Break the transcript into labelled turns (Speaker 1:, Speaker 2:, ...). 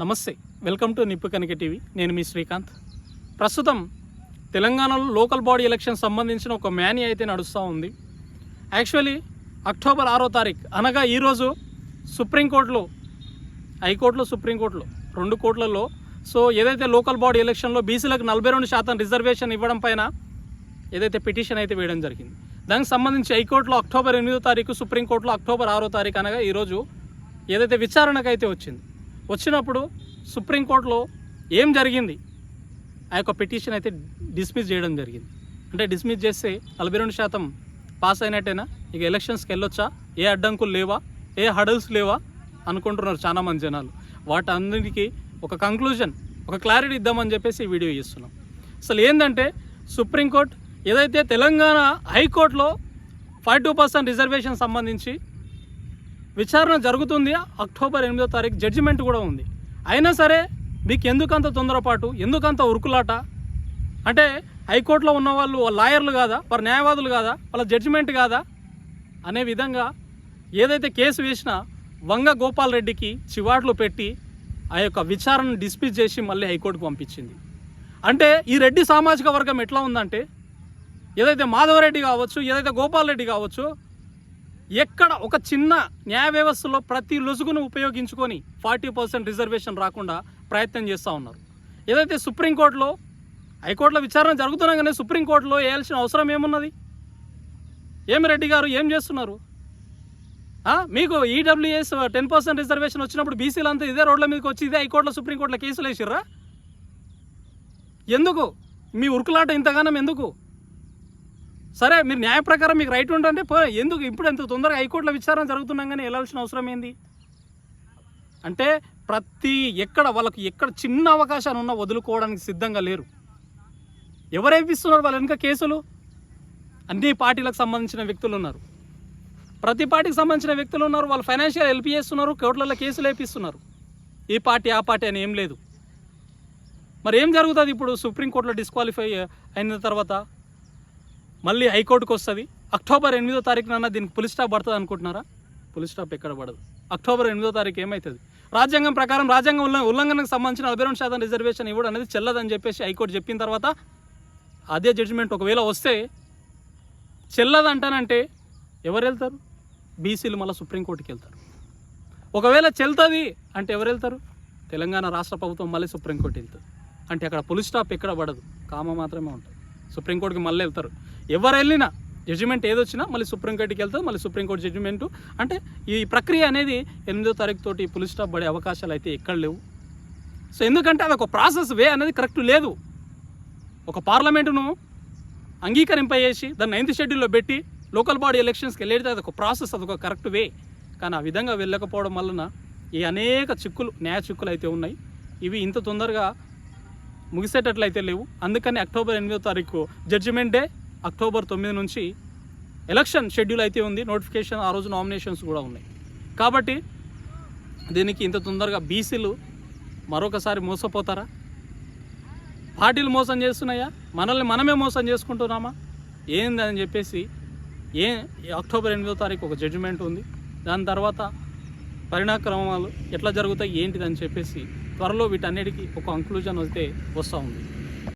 Speaker 1: నమస్తే welcome to నిప్పు కనిక TV. నేను మీ శ్రీకాంత్. ప్రస్తుతం తెలంగాణలో లోకల్ బాడీ ఎలక్షన్ సంబంధించిన ఒక మ్యానీ అయితే నడుస్తూ ఉంది. యాక్చువల్లీ అక్టోబర్ ఆరో తారీఖు అనగా ఈరోజు సుప్రీంకోర్టులో హైకోర్టులో సుప్రీంకోర్టులో రెండు కోట్లలో సో ఏదైతే లోకల్ బాడీ ఎలక్షన్లో బీసీలకు నలభై రెండు శాతం రిజర్వేషన్ ఇవ్వడం పైన ఏదైతే పిటిషన్ అయితే వేయడం జరిగింది. దానికి సంబంధించి హైకోర్టులో అక్టోబర్ ఎనిమిదో తారీఖు సుప్రీంకోర్టులో అక్టోబర్ ఆరో తారీఖు అనగా ఈరోజు ఏదైతే విచారణకు అయితే వచ్చింది వచ్చినప్పుడు సుప్రీంకోర్టులో ఏం జరిగింది? ఆ యొక్క పిటిషన్ అయితే డిస్మిస్ చేయడం జరిగింది. అంటే డిస్మిస్ చేస్తే నలభై రెండు శాతం పాస్ అయినట్టేనా? ఇక ఎలక్షన్స్కి వెళ్ళొచ్చా? ఏ అడ్డంకులు లేవా? ఏ హడల్స్ లేవా? అనుకుంటున్నారు చాలామంది జనాలు. వాటన్నిటికీ ఒక కంక్లూజన్ ఒక క్లారిటీ ఇద్దామని చెప్పేసి ఈ వీడియో చేస్తున్నాం. అసలు ఏంటంటే సుప్రీంకోర్టు ఏదైతే తెలంగాణ హైకోర్టులో ఫైవ్ టూ పర్సెంట్ రిజర్వేషన్ సంబంధించి విచారణ జరుగుతుంది. అక్టోబర్ ఎనిమిదో తారీఖు జడ్జిమెంట్ కూడా ఉంది. అయినా సరే మీకు ఎందుకంత తొందరపాటు? ఎందుకంత ఉరుకులాట? అంటే హైకోర్టులో ఉన్న వాళ్ళు లాయర్లు కాదా? వారు న్యాయవాదులు కాదా? వాళ్ళ జడ్జిమెంట్ కాదా? అనే విధంగా ఏదైతే కేసు వేసినా వంగ గోపాల్ రెడ్డికి చివాట్లు పెట్టి ఆ యొక్క విచారణను డిస్మిస్ చేసి మళ్ళీ హైకోర్టుకు పంపించింది. అంటే ఈ రెడ్డి సామాజిక వర్గం ఎట్లా ఉందంటే ఏదైతే మాధవరెడ్డి కావచ్చు ఏదైతే గోపాల్ రెడ్డి కావచ్చు ఎక్కడ ఒక చిన్న న్యాయ వ్యవస్థలో ప్రతి లొసుగును ఉపయోగించుకొని ఫార్టీ పర్సెంట్ రిజర్వేషన్ రాకుండా ప్రయత్నం చేస్తూ ఉన్నారు. ఏదైతే సుప్రీంకోర్టులో హైకోర్టులో విచారణ జరుగుతున్నాగానే సుప్రీంకోర్టులో వేయాల్సిన అవసరం ఏమున్నది? ఏమి రెడ్డి గారు ఏం చేస్తున్నారు? మీకు ఈడబ్ల్యూఎస్ టెన్ పర్సెంట్ రిజర్వేషన్ వచ్చినప్పుడు బీసీలు అంతా ఇదే రోడ్ల మీదకి వచ్చి ఇదే హైకోర్టులో సుప్రీంకోర్టులో కేసులు వేసిర్రా ఎందుకు? మీ ఉరుకులాట ఇంతగానం ఎందుకు? సరే మీరు న్యాయ ప్రకారం మీకు రైట్ ఉంటే పో ఎందుకు? ఇప్పుడు ఎంత తొందరగా హైకోర్టులో విచారణ జరుగుతున్నాగానే వెళ్ళాల్సిన అవసరం ఏంది? అంటే ప్రతి ఎక్కడ వాళ్ళకి ఎక్కడ చిన్న అవకాశాన్ని ఉన్నా వదులుకోవడానికి సిద్ధంగా లేరు. ఎవరేపిస్తున్నారు వాళ్ళ వెనుక కేసులు? అన్ని పార్టీలకు సంబంధించిన వ్యక్తులు ఉన్నారు. ప్రతి పార్టీకి సంబంధించిన వ్యక్తులు ఉన్నారు వాళ్ళు ఫైనాన్షియల్ హెల్ప్ చేస్తున్నారు కోర్టులలో కేసులు వేపిస్తున్నారు. ఈ పార్టీ ఆ పార్టీ అని ఏం లేదు. మరి ఏం జరుగుతుంది ఇప్పుడు? సుప్రీంకోర్టులో డిస్క్వాలిఫై అయిన తర్వాత మళ్ళీ హైకోర్టుకు వస్తుంది. అక్టోబర్ ఎనిమిదో తారీఖున దీనికి పులి స్టాప్ పడుతుంది అనుకుంటున్నారా? పులి స్టాప్ ఎక్కడ పడదు. అక్టోబర్ ఎనిమిదో తారీఖు ఏమవుతుంది రాజ్యాంగం ప్రకారం రాజ్యాంగం ఉల్ల ఉల్లంఘనకు సంబంధించిన నలభై రెండు శాతం రిజర్వేషన్ ఇవ్వడం అనేది చెల్లదని చెప్పేసి హైకోర్టు చెప్పిన తర్వాత అదే జడ్జిమెంట్ ఒకవేళ వస్తే చెల్లదంటానంటే ఎవరు వెళ్తారు బీసీలు మళ్ళీ సుప్రీంకోర్టుకి వెళ్తారు. ఒకవేళ చెల్తుంది అంటే ఎవరు వెళ్తారు తెలంగాణ రాష్ట్ర ప్రభుత్వం మళ్ళీ సుప్రీంకోర్టు వెళ్తుంది. అంటే అక్కడ పులి స్టాప్ ఎక్కడ పడదు? కామ మాత్రమే ఉంటుంది. సుప్రీంకోర్టుకి మళ్ళీ వెళ్తారు. ఎవరు వెళ్ళినా జడ్జిమెంట్ ఏదొచ్చినా మళ్ళీ సుప్రీంకోర్టుకి వెళ్తుంది మళ్ళీ సుప్రీంకోర్టు జడ్జిమెంట్ అంటే ఈ ప్రక్రియ అనేది ఎనిమిదో తారీఖు తోటి పులి స్టాప్ పడే అవకాశాలు అయితే ఎక్కడ లేవు. సో ఎందుకంటే అది ఒక ప్రాసెస్ వే అనేది కరెక్ట్ లేదు. ఒక పార్లమెంటును అంగీకరింపజేసి దాన్ని నైన్త్ షెడ్యూల్లో పెట్టి లోకల్ బాడీ ఎలక్షన్స్కి వెళ్ళేది అది ఒక ప్రాసెస్ అది ఒక కరెక్ట్ వే కానీ ఆ విధంగా వెళ్ళకపోవడం వలన ఈ అనేక చిక్కులు న్యాయ చిక్కులు అయితే ఉన్నాయి. ఇవి ఇంత తొందరగా ముగిసేటట్లయితే లేవు. అందుకని అక్టోబర్ ఎనిమిదో తారీఖు జడ్జిమెంట్ డే అక్టోబర్ తొమ్మిది నుంచి ఎలక్షన్ షెడ్యూల్ అయితే ఉంది. నోటిఫికేషన్ ఆ రోజు నామినేషన్స్ కూడా ఉన్నాయి. కాబట్టి దీనికి ఇంత తొందరగా బీసీలు మరొకసారి మోసపోతారా? పార్టీలు మోసం చేస్తున్నాయా? మనల్ని మనమే మోసం చేసుకుంటున్నామా? ఏందని చెప్పేసి ఏ అక్టోబర్ ఎనిమిదో తారీఖు ఒక జడ్జిమెంట్ ఉంది. దాని తర్వాత పరిణాక్రమాలు ఎట్లా జరుగుతాయి ఏంటిదని చెప్పేసి త్వరలో వీటన్నిటికీ ఒక కంక్లూజన్ అయితే వస్తూ ఉంది.